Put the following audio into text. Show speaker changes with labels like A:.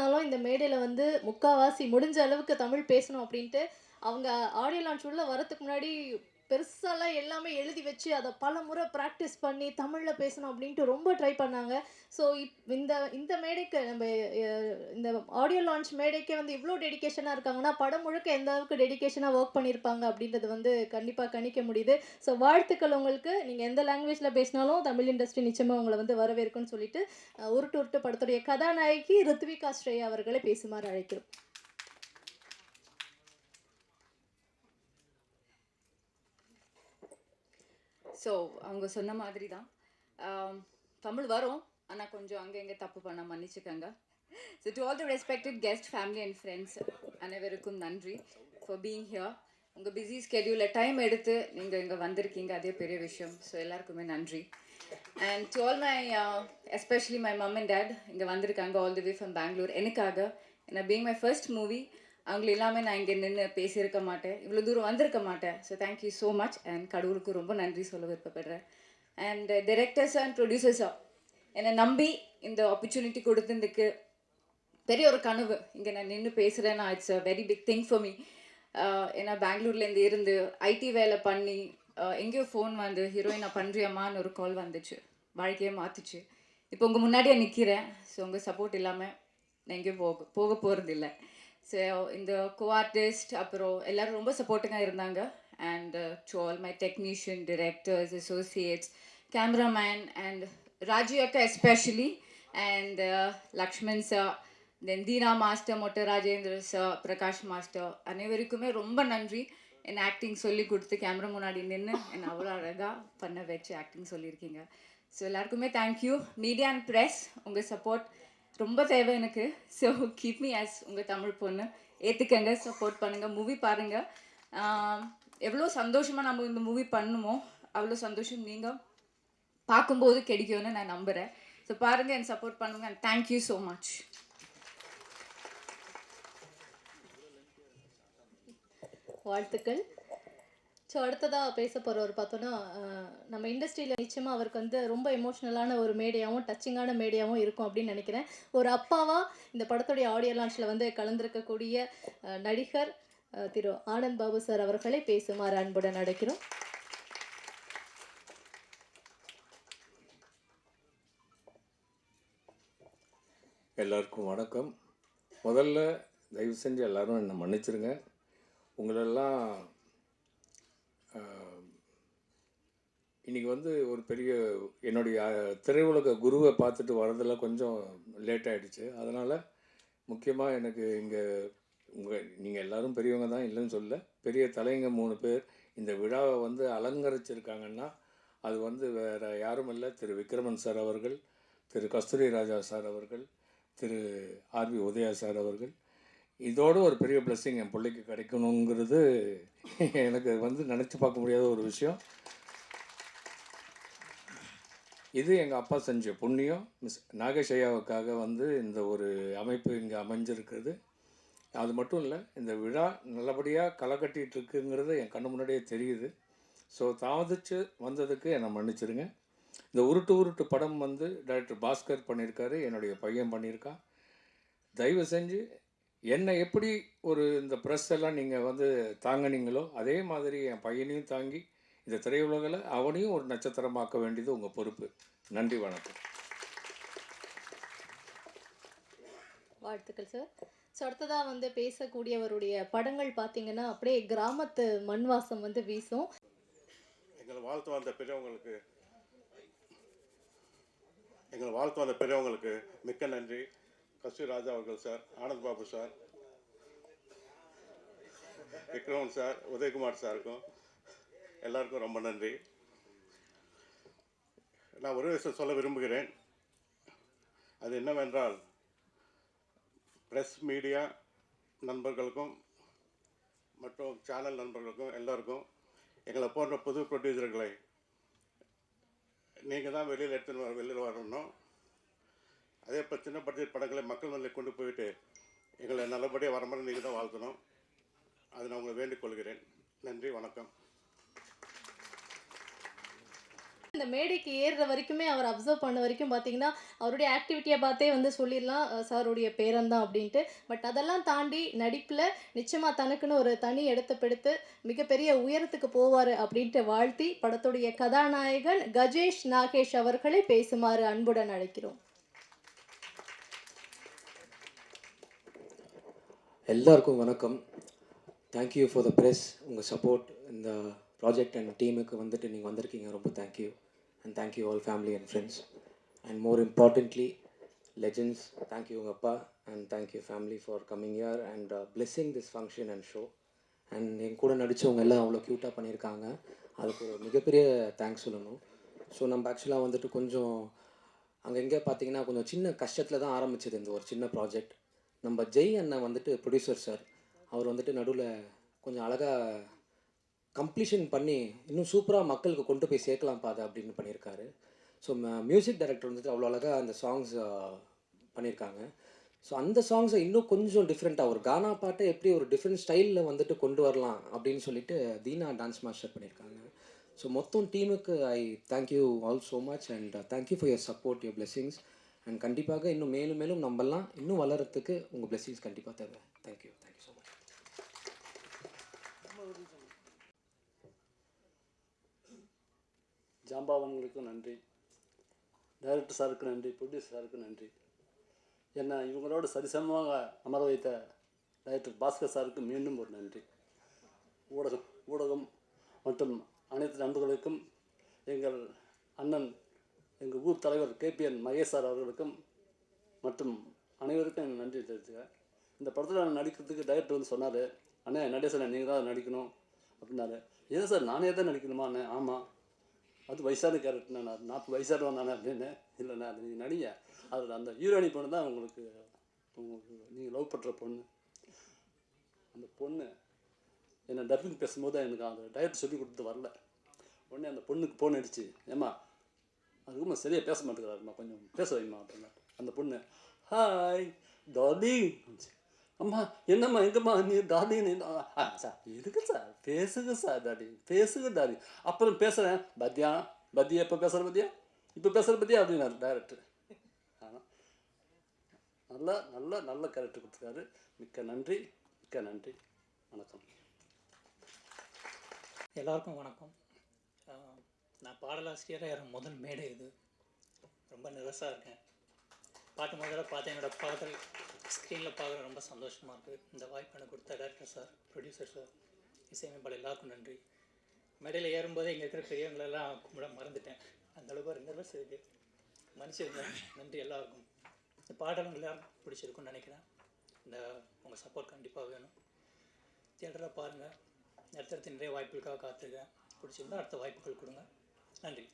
A: ஆனாலும் இந்த மேடையில் வந்து முக்காவாசி முடிஞ்ச அளவுக்கு தமிழ் பேசணும் அப்படின்ட்டு அவங்க ஆடியோ லான்ச் உள்ள வரதுக்கு முன்னாடி பெருசாலாம் எல்லாமே எழுதி வச்சு அதை பல முறை ப்ராக்டிஸ் பண்ணி தமிழில் பேசணும் அப்படின்ட்டு ரொம்ப ட்ரை பண்ணாங்க. ஸோ இப் இந்த இந்த மேடைக்கு நம்ம இந்த ஆடியோ லான்ச் மேடைக்கே வந்து இவ்வளோ டெடிகேஷனாக இருக்காங்கன்னா படம் முழுக்க எந்த அளவுக்கு டெடிகேஷனாக ஒர்க் பண்ணியிருப்பாங்க அப்படின்றது வந்து கண்டிப்பாக கணிக்க முடியுது. ஸோ வாழ்த்துக்கள் உங்களுக்கு. நீங்கள் எந்த லாங்குவேஜில் பேசினாலும் தமிழ் இண்டஸ்ட்ரி நிச்சயமாக உங்களை வந்து வரவேற்கும்னு சொல்லிட்டு உருட்டு உருட்டு படத்துடைய கதாநாயகி ரித்விகா ஸ்ரேயா அவர்களை பேசுமாறு அழைக்கிறோம்.
B: ஸோ அவங்க சொன்ன மாதிரி தான் um, தமிழ் வரும் ஆனால் கொஞ்சம் அங்கே இங்கே தப்பு பண்ண மன்னிச்சுக்கோங்க. So to all the respected guest family and friends அனைவருக்கும் நன்றி ஃபார் பீயிங் ஹியர் உங்கள் பிஸி ஸ்கெடியூலில் டைம் எடுத்து நீங்கள் இங்கே வந்திருக்கீங்க அதே பெரிய விஷயம். ஸோ எல்லாருக்குமே நன்றி. And to all my especially my mum and dad இங்கே வந்திருக்காங்க all the way from Bangalore எனக்காக ஏன்னா பீங் மை ஃபர்ஸ்ட் மூவி அவங்கள இல்லாமல் நான் இங்கே நின்று பேசியிருக்க மாட்டேன். இவ்வளோ தூரம் வந்திருக்க மாட்டேன். So thank you so much and கடவுளுக்கு ரொம்ப நன்றி சொல்ல விருப்பப்படுறேன். அண்ட் டிரெக்டர்ஸ் அண்ட் ப்ரொடியூசர்ஸாக என்னை நம்பி இந்த ஆப்பர்ச்சுனிட்டி கொடுத்ததுக்கு பெரிய ஒரு கனவு. இங்கே நான் நின்று பேசுகிறேன்னா it's a very big thing for me ஏன்னா பெங்களூர்லேருந்து இருந்து ஐடி வேலை பண்ணி எங்கேயோ ஃபோன் வந்து ஹீரோயினா பண்ணுறியம்மான்னு ஒரு கால் வந்துச்சு. வாழ்க்கையே மாற்றுச்சு இப்போ உங்கள் முன்னாடியே நிற்கிறேன் ஸோ உங்கள் சப்போர்ட் இல்லாமல் நான் எங்கேயும் போக போக போகிறது இல்லை ஸோ இந்த கோ ஆர்டிஸ்ட் அப்புறம் எல்லாரும் ரொம்ப சப்போர்ட்டிங்காக இருந்தாங்க. And to all my technician directors associates cameraman and Raju அக்கா especially and Lakshman sir then Dheena master Mottai Rajendra sir Prakash master அனைவருக்குமே ரொம்ப நன்றி. என் ஆக்டிங் சொல்லி கொடுத்து கேமரா முன்னாடி நின்று என்னை அவ்வளோ அழகாக பண்ண வச்சு ஆக்டிங் சொல்லியிருக்கீங்க. ஸோ எல்லாருக்குமே thank you media and press உங்கள் சப்போர்ட் ரொம்ப தேவை எனக்கு. ஸோ கீப் மீ ஆஸ் உங்கள் தமிழ் பொண்ணு. ஏற்றுக்கங்க சப்போர்ட் பண்ணுங்கள் மூவி பாருங்கள் எவ்வளோ சந்தோஷமாக நம்ம இந்த மூவி பண்ணுமோ அவ்வளோ சந்தோஷம் நீங்கள் பார்க்கும்போது கிடைக்கும்னு நான் நம்புகிறேன் ஸோ பாருங்கள் என் சப்போர்ட் பண்ணுங்க and thank you so much
A: வாழ்த்துக்கள். ஸோ அடுத்ததாக பேச போகிறவர் பார்த்தோன்னா நம்ம இண்டஸ்ட்ரியில் நிச்சயமாக அவருக்கு வந்து ரொம்ப எமோஷ்னலான ஒரு மேடையாகவும் டச்சிங்கான மேடையாகவும் இருக்கும் அப்படின்னு நினைக்கிறேன். ஒரு அப்பாவாக இந்த படத்துடைய ஆடியோ லான்ச்சில் வந்து கலந்திருக்கக்கூடிய நடிகர் திரு ஆனந்த் பாபு சார் அவர்களை பேசுமாறு அன்புடன் நடக்கிறோம்
C: எல்லாருக்கும் வணக்கம். முதல்ல தயவு செஞ்சு எல்லோரும் என்னை மன்னிச்சிருங்க. உங்களெல்லாம் இன்றைக்கி வந்து ஒரு பெரிய என்னுடைய திரையுலக குருவை பார்த்துட்டு வரதெல்லாம் கொஞ்சம் லேட் ஆகிடுச்சு அதனால் முக்கியமாக எனக்கு இங்கே உங்கள் நீங்கள் எல்லோரும் பெரியவங்க தான் இல்லைன்னு சொல்ல பெரிய தலைங்க மூணு பேர். இந்த விழாவை வந்து அலங்கரிச்சிருக்காங்கன்னா அது வந்து வேறு யாரும் இல்லை. திரு விக்ரமன் சார் அவர்கள் திரு கஸ்தூரி ராஜா சார் அவர்கள் திரு ஆர்வி உதயா சார் அவர்கள். இதோடு ஒரு பெரிய பிளஸ்ஸிங் என் பிள்ளைக்கு கிடைக்கணுங்கிறது எனக்கு வந்து நினச்சி பார்க்க முடியாத ஒரு விஷயம். இது எங்கள் அப்பா செஞ்ச புண்ணியம். மிஸ் நாகேஷ் ஐயாவுக்காக வந்து இந்த ஒரு அமைப்பு இங்கே அமைஞ்சிருக்குது அது மட்டும் இல்லை இந்த விழா நல்லபடியாக களை கட்டிகிட்டு இருக்குங்கிறது என் கண்ணு முன்னாடியே தெரியுது. ஸோ தாமதித்து வந்ததுக்கு என்னை மன்னிச்சிருங்க. இந்த உருட்டு உருட்டு படம் வந்து டைரக்டர் பாஸ்கர் பண்ணியிருக்காரு என்னுடைய பையன் பண்ணியிருக்கான் தயவு செஞ்சு என்னை எப்படி ஒரு இந்த ப்ரெஸ் எல்லாம் நீங்கள் வந்து தாங்கினீங்களோ அதே மாதிரி என் பையனையும் தாங்கி இந்த திரையுலகில் அவனையும் ஒரு நட்சத்திரமாக்க வேண்டியது உங்கள் பொறுப்பு. நன்றி வணக்கம்.
A: வாழ்த்துக்கள் சார் ஸோ அடுத்ததாக வந்து பேசக்கூடியவருடைய படங்கள் பார்த்தீங்கன்னா அப்படியே கிராமத்து மண் வாசம் வந்து வீசும்.
D: எங்களை வாழ்த்து வந்த பெரியவங்களுக்கு எங்களை வாழ்த்து வந்த பெரியவங்களுக்கு மிக்க நன்றி. கஸ்தூரி ராஜா அவர்கள் sir Anand Babu sir Vikraman sir Udhayakumar சாருக்கும் எல்லாருக்கும் ரொம்ப நன்றி. நான் ஒரு விஷயம் சொல்ல விரும்புகிறேன். அது என்னவென்றால் ப்ரெஸ் மீடியா நண்பர்களுக்கும் மற்றும் சேனல் நண்பர்களுக்கும் எல்லாருக்கும் எங்களை போன்ற புது ப்ரொடியூசர்களை நீங்கள் தான் வெளியில் எடுத்துன்னு வர வெளியில் வரணும். அதே இப்போ சின்ன பட்ஜெட் படங்களை மக்கள் நிலையை கொண்டு போயிட்டு எங்களை நல்லபடியாக வர மாதிரி நீங்கள் தான் வாழ்த்தணும். அதை நான் உங்களை வேண்டிக் கொள்கிறேன். நன்றி வணக்கம்.
A: இந்த மேடைக்கு ஏறுற வரைக்குமே அவர் அப்சர்வ் பண்ண வரைக்கும் பார்த்தீங்கன்னா அவருடைய ஆக்டிவிட்டியை பார்த்தே வந்து சொல்லிடலாம் சாருடைய பேரன் தான் அப்படின்ட்டு. பட் அதெல்லாம் தாண்டி நடிப்பில் நிச்சயமாக தனக்குன்னு ஒரு தனி இடத்தை பெடுத்து மிகப்பெரிய உயரத்துக்கு போவார் அப்படின்ட்டு வாழ்த்தி படத்துடைய கதாநாயகன் கஜேஷ் நாகேஷ் அவர்களை பேசுமாறு அன்புடன் அழைக்கிறோம்.
E: எல்லாருக்கும் வணக்கம். Thank you for the press உங்கள் சப்போர்ட் இந்த ப்ராஜெக்ட் அண்ட் டீமுக்கு வந்துட்டு நீங்கள் வந்திருக்கீங்க. ரொம்ப thank you and thank you all family and friends and more importantly legends thank you உங்கள் அப்பா and thank you family for coming year and blessing this function and show and என் கூட நடித்தவங்க எல்லாம் அவ்வளோ க்யூட்டாக பண்ணியிருக்காங்க. அதுக்கு ஒரு மிகப்பெரிய தேங்க்ஸ் சொல்லணும். ஸோ நம்ம ஆக்சுவலாக வந்துட்டு கொஞ்சம் அங்கே எங்கே பார்த்தீங்கன்னா கொஞ்சம் சின்ன கஷ்டத்தில் தான் ஆரம்பிச்சது இந்த ஒரு சின்ன ப்ராஜெக்ட் நம்ம ஜெய் அண்ணன் வந்துட்டு ப்ரொடியூசர் சார் அவர் வந்துட்டு நடுவில் கொஞ்சம் அழகாக கம்ப்ளீஷன் பண்ணி இன்னும் சூப்பராக மக்களுக்கு கொண்டு போய் சேர்க்கலாம் பாதை அப்படின்னு பண்ணியிருக்காரு. ஸோ மியூசிக் டைரக்டர் வந்துட்டு அவ்வளோ அழகாக அந்த சாங்ஸ் பண்ணியிருக்காங்க. ஸோ அந்த சாங்ஸை இன்னும் கொஞ்சம் டிஃப்ரெண்ட்டாக ஒரு கானா பாட்டை எப்படி ஒரு டிஃப்ரெண்ட் ஸ்டைலில் வந்துட்டு கொண்டு வரலாம் அப்படின்னு சொல்லிட்டு தீனா டான்ஸ் மாஸ்டர் பண்ணியிருக்காங்க. ஸோ மொத்தம் டீமுக்கு I thank you all so much and thank you for your support your blessings and கண்டிப்பாக இன்னும் மேலும் மேலும் நம்பலாம். இன்னும் வளரத்துக்கு உங்கள் பிளெஸிங்ஸ் கண்டிப்பாக தேவை. Thank you thank you so much
F: ஜாம்பாவன்களுக்கும் நன்றி. டைரக்டர் சாருக்கு நன்றி ப்ரொடியூசர் சாருக்கு நன்றி. என்னை இவங்களோட சரிசமமாக அமர வைத்த டைரக்டர் பாஸ்கர் சாருக்கு மீண்டும் ஒரு நன்றி. ஊடகம் ஊடகம் மற்றும் அனைத்து நண்பர்களுக்கும் எங்கள் அண்ணன் எங்கள் ஊர் தலைவர் கேபிஎன் மகேஷ் சார் அவர்களுக்கும் மற்றும் அனைவருக்கும் எனக்கு நன்றி தெரிவிச்சுக்கிறேன். இந்த படத்தில் நான் நடிக்கிறதுக்கு டைரக்டர் வந்து சொன்னார் அண்ணே நடேசன் நீங்கள் தான் நடிக்கணும் அப்படின்னாரு. ஏன் சார் நானே தான் நடிக்கணுமா அண்ணே? ஆமாம் அது வயசான கேரக்டர் நான் நாற்பது வயசானவன் தானே அப்படின்னு இல்லைண்ணா அது நீங்கள் நடிங்க. அதில் அந்த ஹீரோயினி பொண்ணு தான் உங்களுக்கு உங்களுக்கு நீங்கள் லவ் பண்ணுற பொண்ணு. அந்த பொண்ணு என்னை டப்பிங் பேசும்போது எனக்கு அந்த டயட் சொல்லி கொடுத்து வரல. உடனே அந்த பொண்ணுக்கு ஃபோன் அடிச்சு ஏம்மா அதுக்குமா சரியாக பேச மாட்டேங்கிறாருமா கொஞ்சம் பேச வைம்மா அப்படின்னா அந்த பொண்ணு ஹாய் டார்லிங் அம்மா என்னம்மா எங்கம்மா நீ தாடி நீ சார் இருக்கு சார் பேசுங்க சார் தாடி பேசுங்க தாடி. அப்புறம் பேசுகிறேன் பத்தியா பத்தியா இப்போ பேசுகிற பத்தியா இப்போ பேசுகிற பத்தியா அப்படின்னாரு டேரக்டர் ஆனால் நல்ல நல்ல நல்ல கேரக்டர் கொடுத்துருக்காரு. மிக்க நன்றி மிக்க நன்றி. வணக்கம்.
G: எல்லாருக்கும் வணக்கம். நான் பாடலாசிரியராக என் முதல் மேடை இது. ரொம்ப நிரசாக இருக்கேன். பாட்டு முதல்ல பார்த்தேன் என்னோடய பாடல் ஸ்க்ரீனில் பார்க்குற ரொம்ப சந்தோஷமாக இருக்குது. இந்த வாய்ப்பு எனக்கு கொடுத்த டேரக்டர் சார் ப்ரொடியூசர் சார் இசையமைப்பாளர் எல்லாருக்கும் நன்றி. மேடையில் ஏறும்போது இங்கே இருக்கிற பெரியவங்களெல்லாம் கும்பிட மறந்துட்டேன். அந்தளவுக்கு ஒரு நர்வஸ் இருக்குது மன்னிச்சிருங்க நன்றி எல்லாருக்கும். இந்த பாடலும் எல்லாரும் பிடிச்சிருக்குன்னு நினைக்கிறேன். இந்த உங்கள் சப்போர்ட் கண்டிப்பாக வேணும். தியேட்டரில் பாருங்கள் அடுத்தடுத்து நிறைய வாய்ப்புகளுக்காக காத்திருக்கேன். பிடிச்சிருந்தா அடுத்த வாய்ப்புகள் கொடுங்க. நன்றி.